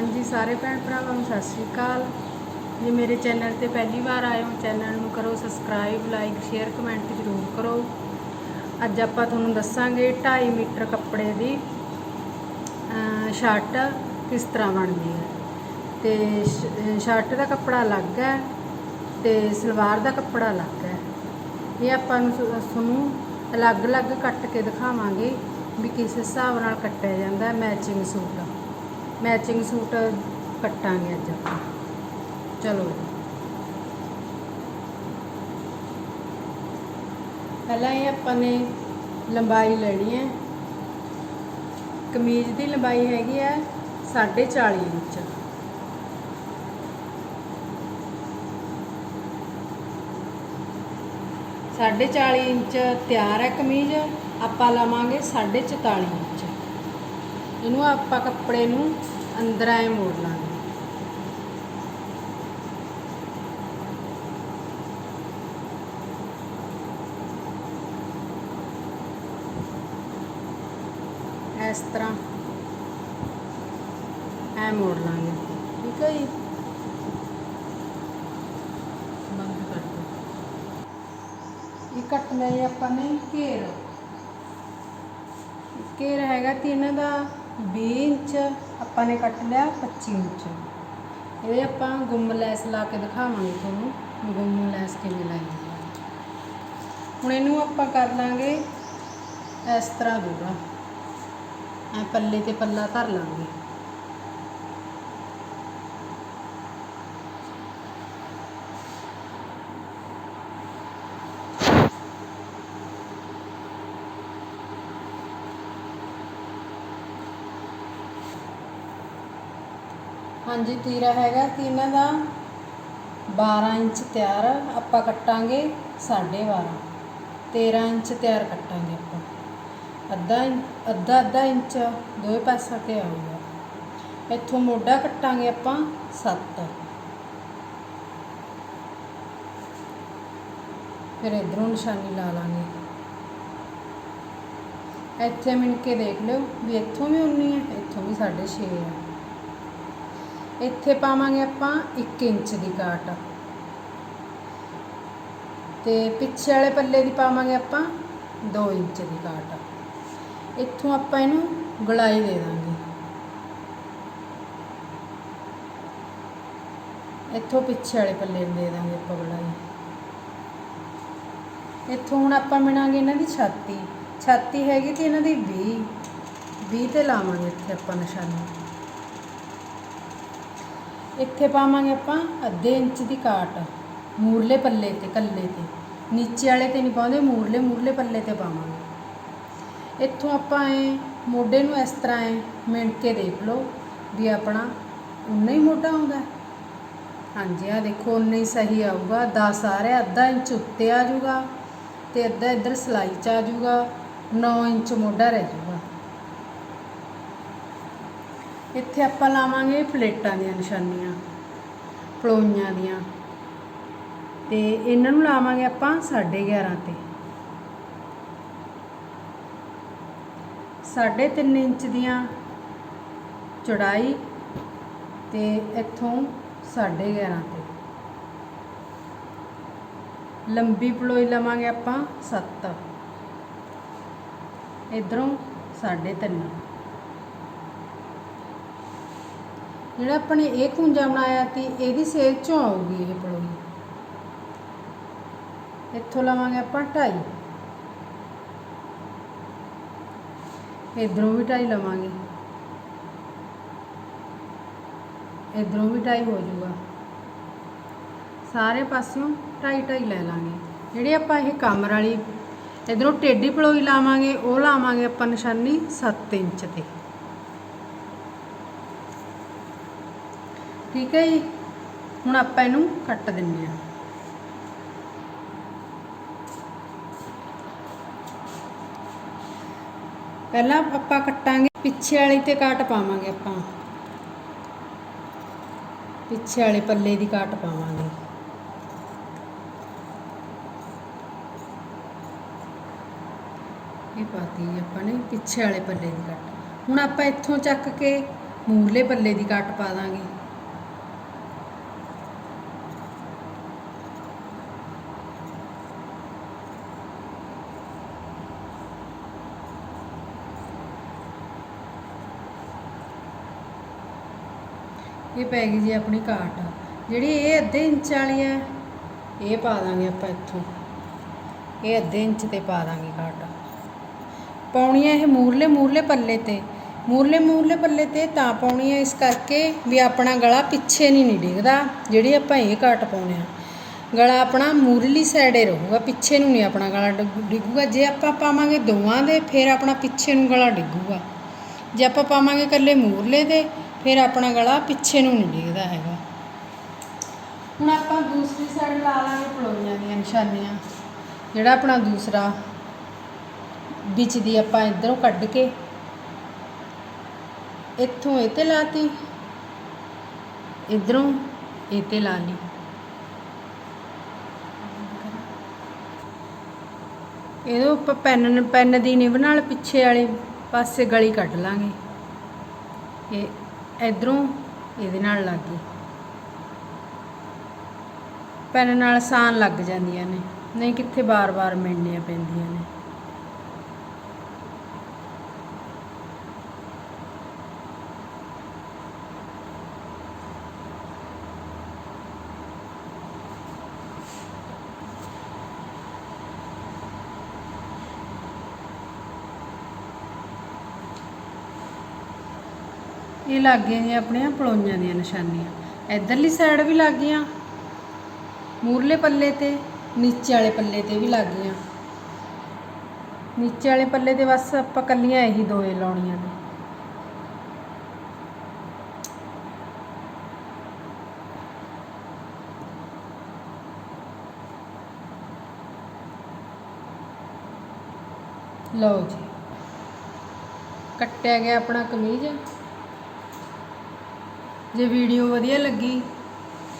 ਹਾਂਜੀ, ਸਾਰੇ ਭੈਣ ਭਰਾਵਾਂ ਨੂੰ ਸਤਿ ਸ਼੍ਰੀ ਅਕਾਲ। ਜੇ ਮੇਰੇ ਚੈਨਲ ਤੇ ਪਹਿਲੀ ਵਾਰ ਆਏ ਹੋ, ਚੈਨਲ ਨੂੰ ਕਰੋ ਸਬਸਕ੍ਰਾਈਬ, ਲਾਈਕ, ਸ਼ੇਅਰ, ਕਮੈਂਟ ਜ਼ਰੂਰ ਕਰੋ। ਅੱਜ ਆਪਾਂ ਤੁਹਾਨੂੰ ਦੱਸਾਂਗੇ 2.5 ਮੀਟਰ ਕੱਪੜੇ ਦੀ ਸ਼ਰਟ ਕਿਸ ਤਰ੍ਹਾਂ ਬਣਦੀ ਹੈ। ਤੇ ਸ਼ਰਟ ਦਾ ਕੱਪੜਾ ਅਲੱਗ ਹੈ ਤੇ ਸਲਵਾਰ ਦਾ ਕੱਪੜਾ ਅਲੱਗ ਹੈ। ਇਹ ਆਪਾਂ ਨੂੰ ਸ- ਤੁਹਾਨੂੰ ਅਲੱਗ-ਅਲੱਗ ਕੱਟ ਕੇ ਦਿਖਾਵਾਂਗੇ ਵੀ ਕਿਸ ਹਿਸਾਬ ਨਾਲ ਕੱਟਿਆ ਜਾਂਦਾ ਮੈਚਿੰਗ ਸੂਟ। ਮੈਚਿੰਗ ਸੂਟ ਕੱਟਾਂਗੇ ਅੱਜ ਆਪਾਂ। ਚਲੋ ਪਹਿਲਾਂ ਇਹ ਆਪਾਂ ਨੇ ਲੰਬਾਈ ਲੈਣੀ ਹੈ। ਕਮੀਜ਼ ਦੀ ਲੰਬਾਈ ਹੈਗੀ ਹੈ 40.5 ਇੰਚ। ਸਾਢੇ 40 ਇੰਚ ਤਿਆਰ ਹੈ ਕਮੀਜ਼। ਆਪਾਂ ਲਵਾਂਗੇ ਸਾਢੇ 44 ਇੰਚ। ਇਹਨੂੰ ਆਪਾਂ ਕੱਪੜੇ ਨੂੰ ਅੰਦਰ ਆਏ ਮੋੜ ਲਾਂਗੇ। ਇਸ ਤਰ੍ਹਾਂ ਐ ਮੋੜ ਲਾਂਗੇ। ਠੀਕ ਹੈ ਜੀ? ਬੰਦ ਕਰ ਦਿਓ। ਇਹ ਕੱਟ ਲਿਆ ਆਪਾਂ ਨੇ ਘੇਰ। ਘੇਰ ਹੈਗਾ ਤੇ ਇਹਨਾਂ ਦਾ 20 ਇੰਚ ਆਪਾਂ ਨੇ ਕੱਟ ਲਿਆ 25 ਇੰਚ। ਇਹਦੇ ਆਪਾਂ ਗੁੰਮ ਲੈਸ ਲਾ ਕੇ ਦਿਖਾਵਾਂਗੇ ਤੁਹਾਨੂੰ, ਗੁੰਮ ਲੈਸ ਕਿਵੇਂ ਲਾਈ ਹੁਣ ਇਹਨੂੰ ਆਪਾਂ ਕਰ ਲਾਂਗੇ ਇਸ ਤਰ੍ਹਾਂ ਦੂਰਾ ਐ ਪੱਲੇ ਤੇ ਪੱਲਾ ਧਰ ਲਾਂਗੇ। ਹਾਂਜੀ, ਤੀਰਾ ਹੈਗਾ ਕਿ ਇਹਨਾਂ ਦਾ 12 ਇੰਚ ਤਿਆਰ ਆਪਾਂ ਕੱਟਾਂਗੇ 12.5 13 ਇੰਚ ਤਿਆਰ ਕੱਟਾਂਗੇ ਆਪਾਂ। ਅੱਧਾ ਇੰ- ਅੱਧਾ ਅੱਧਾ ਇੰਚ ਦੋਵੇਂ ਪਾਸਿਆਂ ਤੇ ਆਊਗਾ। ਇੱਥੋਂ ਮੋਢਾ ਕੱਟਾਂਗੇ ਆਪਾਂ 7 ਫਿਰ ਇਧਰੋਂ ਨਿਸ਼ਾਨੀ ਲਾ ਲਾਂਗੇ। ਇੱਥੇ ਮਿਣ ਕੇ ਦੇਖ ਲਿਓ ਵੀ ਇੱਥੋਂ ਵੀ ਉਨੀ ਹੈ ਇੱਥੋਂ ਵੀ 6.5 ਹੈ ਇੱਥੇ ਪਾਵਾਂਗੇ ਆਪਾਂ 1 ਇੰਚ ਦੀ ਕਾਟ ਤੇ ਪਿੱਛੇ ਵਾਲੇ ਪੱਲੇ ਦੀ ਪਾਵਾਂਗੇ ਆਪਾਂ 2 ਇੰਚ ਦੀ ਕਾਟ ਇੱਥੋਂ ਆਪਾਂ ਇਹਨੂੰ ਗਲਾਈ ਦੇ ਦਾਂਗੇ। ਇੱਥੋਂ ਪਿੱਛੇ ਵਾਲੇ ਪੱਲੇ ਨੂੰ ਦੇ ਦਾਂਗੇ ਆਪਾਂ ਗਲਾਈ। ਇੱਥੋਂ ਹੁਣ ਆਪਾਂ ਮਿਣਾਂਗੇ ਇਹਨਾਂ ਦੀ ਛਾਤੀ। ਛਾਤੀ ਹੈਗੀ ਤੇ ਇਹਨਾਂ ਦੀ 20 20 ਤੇ ਲਾਵਾਂਗੇ ਇੱਥੇ ਆਪਾਂ ਨਿਸ਼ਾਨੀ। ਇੱਥੇ ਪਾਵਾਂਗੇ ਆਪਾਂ ਅੱਧੇ ਇੰਚ ਦੀ ਕਾਟ ਮੂਰਲੇ ਪੱਲੇ ਤੇ, ਕੱਲੇ ਤੇ। ਨੀਚੇ ਵਾਲੇ ਤੇ ਨਹੀਂ ਪਾਉਂਦੇ, ਮੂਰਲੇ ਮੂਰਲੇ ਪੱਲੇ ਤੇ ਪਾਵਾਂਗੇ। ਇੱਥੋਂ ਆਪਾਂ ਐ, ਮੋਢੇ ਨੂੰ ਇਸ ਤਰ੍ਹਾਂ ਐ ਮਿਣ ਕੇ ਦੇਖ ਲਓ ਵੀ ਆਪਣਾ ਉਨਾ ਹੀ ਮੋਢਾ ਆਉਂਦਾ। ਹਾਂਜੀ ਆ ਦੇਖੋ, ਉਨਾ ਹੀ ਸਹੀ ਆਊਗਾ। 10 ਆ ਰਿਹਾ ਅੱਧਾ ਇੰਚ ਉੱਤੇ ਆ ਜਾਊਗਾ ਤੇ ਅੱਧਾ ਇੱਧਰ ਸਲਾਈ ਚ ਆ ਜਾਊਗਾ। 9 ਇੰਚ ਮੋਢਾ ਰਹਿ ਜਾਊਗਾ। ਇੱਥੇ ਆਪਾਂ ਲਾਵਾਂਗੇ ਪਲੇਟਾਂ ਦੀਆਂ ਨਿਸ਼ਾਨੀਆਂ, ਪਲੋਈਆਂ ਦੀਆਂ। ਤੇ ਇਹਨਾਂ ਨੂੰ ਲਾਵਾਂਗੇ ਆਪਾਂ 11.5 ਤੇ। 3.5 ਇੰਚ ਦੀਆਂ ਚੌੜਾਈ ਤੇ ਇੱਥੋਂ 11.5 ਤੇ। ਲੰਬੀ ਪਲੋਈ ਲਵਾਂਗੇ ਆਪਾਂ 7 ਇਧਰੋਂ 3.5 ਜਿਹੜਾ ਆਪਾਂ ਨੇ ਇਹ ਕੁੰਜਾ ਬਣਾਇਆ ਤੀ, ਇਹਦੀ ਸੇਕ ਚੋਂ ਆਊਗੀ ਇਹ ਪਲੋਈ ਇੱਥੋਂ ਲਵਾਂਗੇ ਆਪਾਂ 2.5 ਇਧਰੋਂ ਵੀ 2.5 ਲਵਾਂਗੇ। ਇਧਰੋਂ ਵੀ 2.5 ਹੋ ਜਾਊਗਾ। ਸਾਰੇ ਪਾਸਿਓਂ 2.5 2.5 ਲੈ ਲਾਂਗੇ। ਜਿਹੜੀ ਆਪਾਂ ਇਹ ਕਮਰ ਵਾਲੀ, ਇਧਰੋਂ ਟੇਢੀ ਪਲੋਈ ਲਾਵਾਂਗੇ, ਉਹ ਲਾਵਾਂਗੇ ਆਪਾਂ ਨਿਸ਼ਾਨੀ 7 ਇੰਚ ਤੇ। ਠੀਕ ਹੈ ਜੀ? ਹੁਣ ਆਪਾਂ ਇਹਨੂੰ ਕੱਟ ਦਿੰਨੇ ਆ ਪਹਿਲਾਂ ਆਪਾਂ ਕੱਟਾਂਗੇ, ਪਿੱਛੇ ਵਾਲੀ ਤੇ ਕਾਟ ਪਾਵਾਂਗੇ ਆਪਾਂ। ਪਿੱਛੇ ਵਾਲੇ ਪੱਲੇ ਦੀ ਕਾਟ ਪਾਵਾਂਗੇ। ਇਹ ਪਾਤੀ ਆਪਾਂ ਨੇ, ਪਿੱਛੇ ਵਾਲੇ ਪੱਲੇ ਦੀ ਕੱਟ। ਹੁਣ ਆਪਾਂ ਇੱਥੋਂ ਚੱਕ ਕੇ ਮੂਰਲੇ ਪੱਲੇ ਦੀ ਕੱਟ ਪਾ ਦਾਂਗੇ। ਇਹ ਪੈ ਗਈ ਜੀ ਆਪਣੀ ਕਾਟ ਜਿਹੜੀ ਇਹ ਅੱਧੇ ਇੰਚ ਵਾਲੀ ਹੈ, ਇਹ ਪਾ ਦਾਂਗੇ ਆਪਾਂ ਇੱਥੋਂ। ਇਹ ਅੱਧੇ ਇੰਚ ਤੇ ਪਾ ਦਾਂਗੇ ਕਾਟ ਹੈ ਇਹ ਮੂਰਲੇ ਮੂਰਲੇ ਪੱਲੇ ਤੇ। ਮੂਰਲੇ ਮੂਰਲੇ ਪੱਲੇ ਤੇ ਤਾਂ ਪਾਉਣੀ ਹੈ ਇਸ ਕਰਕੇ ਵੀ ਆਪਣਾ ਗਲਾ ਪਿੱਛੇ ਨਹੀਂ ਡਿੱਗਦਾ, ਜਿਹੜੀ ਆਪਾਂ ਇਹ ਕਾਟ ਪਾਉਣੇ ਆ। ਗਲਾ ਆਪਣਾ ਮੂਰਲੀ ਸਾਈਡੇ ਰਹੂਗਾ, ਪਿੱਛੇ ਨੂੰ ਨਹੀਂ ਆਪਣਾ ਗਲਾ ਡਿੱਗ- ਡਿੱਗੂਗਾ। ਜੇ ਆਪਾਂ ਪਾਵਾਂਗੇ ਦੋਵਾਂ ਦੇ, ਫਿਰ ਆਪਣਾ ਪਿੱਛੇ ਨੂੰ ਗਲਾ ਡਿੱਗੂਗਾ। ਜੇ ਆਪਾਂ ਪਾਵਾਂਗੇ ਇਕੱਲੇ ਮੂਰਲੇ ਦੇ ਫਿਰ ਆਪਣਾ ਗਲਾ ਪਿੱਛੇ ਨੂੰ ਨਹੀਂ ਡਿੱਗਦਾ ਹੈਗਾ। ਹੁਣ ਆਪਾਂ ਦੂਸਰੀ ਸਾਈਡ ਲਾ ਲਾਂਗੇ ਪਲੋਈਆਂ ਦੀਆਂ ਨਿਸ਼ਾਨੀਆਂ। ਜਿਹੜਾ ਆਪਣਾ ਦੂਸਰਾ, ਵਿੱਚ ਦੀ ਆਪਾਂ ਇਧਰੋਂ ਕੱਢ ਕੇ ਇੱਥੋਂ ਇਹ ਤੇ ਲਾਤੀ, ਇਧਰੋਂ ਇਹ ਤੇ ਲਾ ਲਈ। ਇਹਦੇ ਉੱਪਰ ਪੈਨ ਪੈਨ ਦੀ ਨਿਬ ਨਾਲ ਪਿੱਛੇ ਵਾਲੇ ਪਾਸੇ ਗਲੀ ਕੱਢ ਲਾਂਗੇ। ਇਹ ਇਧਰੋਂ ਇਹਦੇ ਨਾਲ ਲੱਗ ਗਈ। ਪੈਨ ਨਾਲ ਆਸਾਨ ਲੱਗ ਜਾਂਦੀਆਂ ਨੇ। ਨਹੀਂ ਕਿੱਥੇ ਬਾਰ-ਬਾਰ ਮਿਣਨੀਆਂ ਪੈਂਦੀਆਂ ਨੇ। ਇਹ ਲੱਗ ਗਈਆਂ ਜੀ ਆਪਣੀਆਂ ਪਲੋਈਆਂ ਦੀਆਂ ਨਿਸ਼ਾਨੀਆਂ। ਇਧਰਲੀ ਸਾਈਡ ਵੀ ਲੱਗ ਗਈਆਂ। ਮੂਰਲੇ ਪੱਲੇ ਤੇ, ਨੀਚੇ ਵਾਲੇ ਪੱਲੇ ਤੇ ਵੀ ਲੱਗ ਗਈਆਂ। ਨੀਚੇ ਵਾਲੇ ਪੱਲੇ ਤੇ ਬਸ ਆਪਾਂ ਕੱਲੀਆਂ ਇਹੀ ਦੋਏ ਲਾਉਣੀਆਂ ਨੇ। ਲਓ ਜੀ। ਕੱਟਿਆ ਗਿਆ ਆਪਣਾ ਕਮੀਜ਼। ਜੇ ਵੀਡੀਓ ਵਧੀਆ ਲੱਗੀ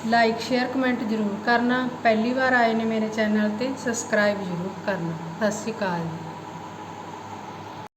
ਲਾਈਕ ਸ਼ੇਅਰ ਕਮੈਂਟ ਜ਼ਰੂਰ ਕਰਨਾ। ਪਹਿਲੀ ਵਾਰ ਆਏ ਨੇ ਮੇਰੇ ਚੈਨਲ ਤੇ ਸਬਸਕ੍ਰਾਈਬ ਜ਼ਰੂਰ ਕਰਨਾ। ਸਤਿ ਸ਼੍ਰੀ ਅਕਾਲ ਜੀ।